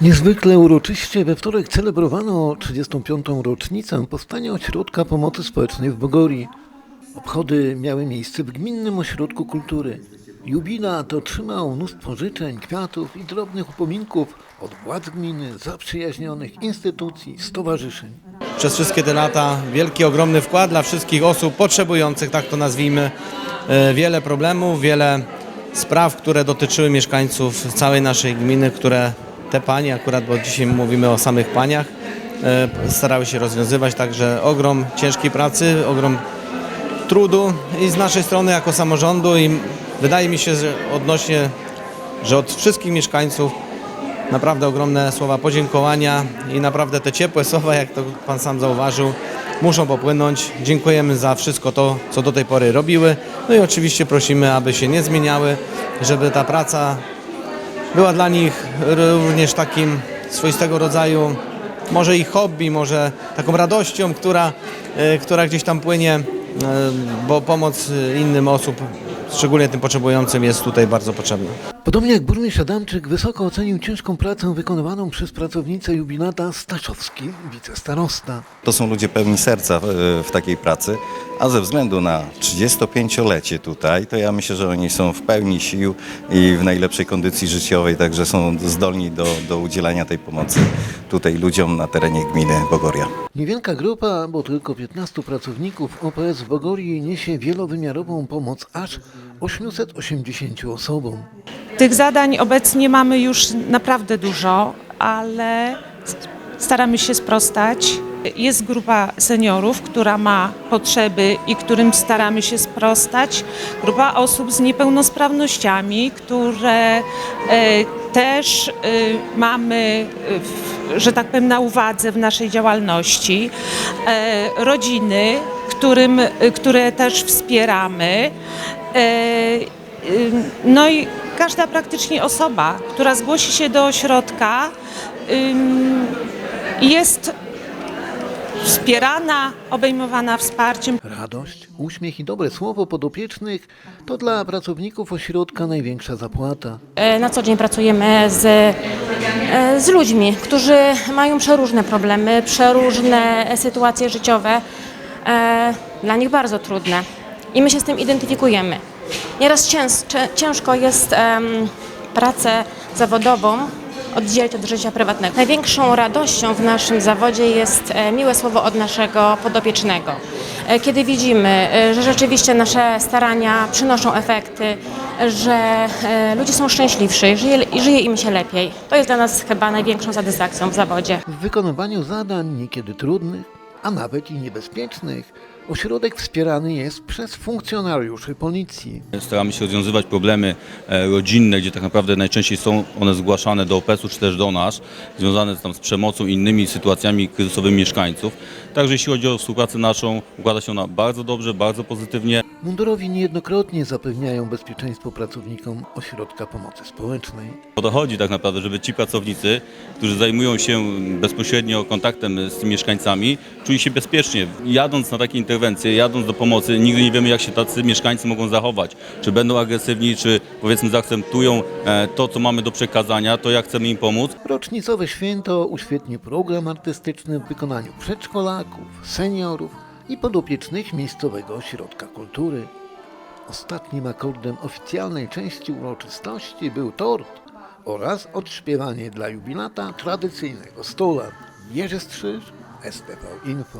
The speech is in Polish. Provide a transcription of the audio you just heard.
Niezwykle uroczyście we wtorek celebrowano 35. rocznicę powstania Ośrodka Pomocy Społecznej w Bogorii. Obchody miały miejsce w Gminnym Ośrodku Kultury. Jubilat otrzymał mnóstwo życzeń, kwiatów i drobnych upominków od władz gminy, zaprzyjaźnionych instytucji, stowarzyszeń. przez wszystkie te lata wielki, ogromny wkład dla wszystkich osób potrzebujących, tak to nazwijmy. E, Wiele problemów, wiele spraw, które dotyczyły mieszkańców całej naszej gminy, które te panie, akurat bo dzisiaj mówimy o samych paniach, e, starały się rozwiązywać. Także ogrom ciężkiej pracy, ogrom trudu i z naszej strony jako samorządu i wydaje mi się, że odnośnie, że od wszystkich mieszkańców naprawdę ogromne słowa podziękowania i naprawdę te ciepłe słowa, jak to Pan sam zauważył, muszą popłynąć. Dziękujemy za wszystko to, co do tej pory robiły. No i oczywiście prosimy, aby się nie zmieniały, żeby ta praca była dla nich również takim swoistego rodzaju, może ich hobby, może taką radością, która, e, która gdzieś tam płynie, e, bo pomoc innym osób, szczególnie tym potrzebującym, jest tutaj bardzo potrzebna. Podobnie jak burmistrz Adamczyk wysoko ocenił ciężką pracę wykonywaną przez pracownicę jubilata Staszowski, wicestarosta. To są ludzie pełni serca w, w takiej pracy, a ze względu na 35-lecie tutaj, to ja myślę, że oni są w pełni sił i w najlepszej kondycji życiowej, także są zdolni do, do udzielania tej pomocy tutaj ludziom na terenie gminy Bogoria. Niewielka grupa, bo tylko 15 pracowników OPS w Bogorii niesie wielowymiarową pomoc aż 880 osobom. Tych zadań obecnie mamy już naprawdę dużo, ale staramy się sprostać. Jest grupa seniorów, która ma potrzeby i którym staramy się sprostać. Grupa osób z niepełnosprawnościami, które e, też e, mamy, w- że tak powiem, na uwadze w naszej działalności. E, Rodziny, którym, które też wspieramy. E, Ym, No i każda praktycznie osoba, która zgłosi się do ośrodka, jest wspierana, obejmowana wsparciem. Radość, uśmiech i dobre słowo podopiecznych to dla pracowników ośrodka największa zapłata. E, Na co dzień pracujemy z, e, z ludźmi, którzy mają przeróżne problemy, przeróżne sytuacje życiowe, e, dla nich bardzo trudne. I my się z tym identyfikujemy. Nieraz cięż, cię- ciężko jest pracę zawodową oddzielić od życia prywatnego. Największą radością w naszym zawodzie jest e, miłe słowo od naszego podopiecznego. E, Kiedy widzimy, e, że rzeczywiście nasze starania przynoszą efekty, że ludzie są szczęśliwsi, żyje, żyje im się lepiej. To jest dla nas chyba największą satysfakcją w zawodzie. W wykonywaniu zadań niekiedy trudnych, a nawet i niebezpiecznych, ośrodek wspierany jest przez funkcjonariuszy policji. Staramy się rozwiązywać problemy e, rodzinne, gdzie tak naprawdę najczęściej są one zgłaszane do OPS-u czy też do nas, związane tam z przemocą i innymi sytuacjami kryzysowymi mieszkańców. Także jeśli chodzi o współpracę naszą, układa się ona bardzo dobrze, bardzo pozytywnie. Mundurowi niejednokrotnie zapewniają bezpieczeństwo pracownikom ośrodka pomocy społecznej. O to chodzi tak naprawdę, żeby ci pracownicy, którzy zajmują się bezpośrednio kontaktem z tymi mieszkańcami, czuli się bezpiecznie. Jadąc na takie interwencje, jadąc do pomocy, nigdy nie wiemy, jak się tacy mieszkańcy mogą zachować. Czy będą agresywni, czy powiedzmy zaakceptują e, to, co mamy do przekazania, to jak chcemy im pomóc. Rocznicowe święto uświetni program artystyczny w wykonaniu przedszkolaków, seniorów i podopiecznych miejscowego ośrodka kultury. Ostatnim akordem oficjalnej części uroczystości był tort oraz odśpiewanie dla jubilata tradycyjnego stola. Jerzy Strzyż, STV Info.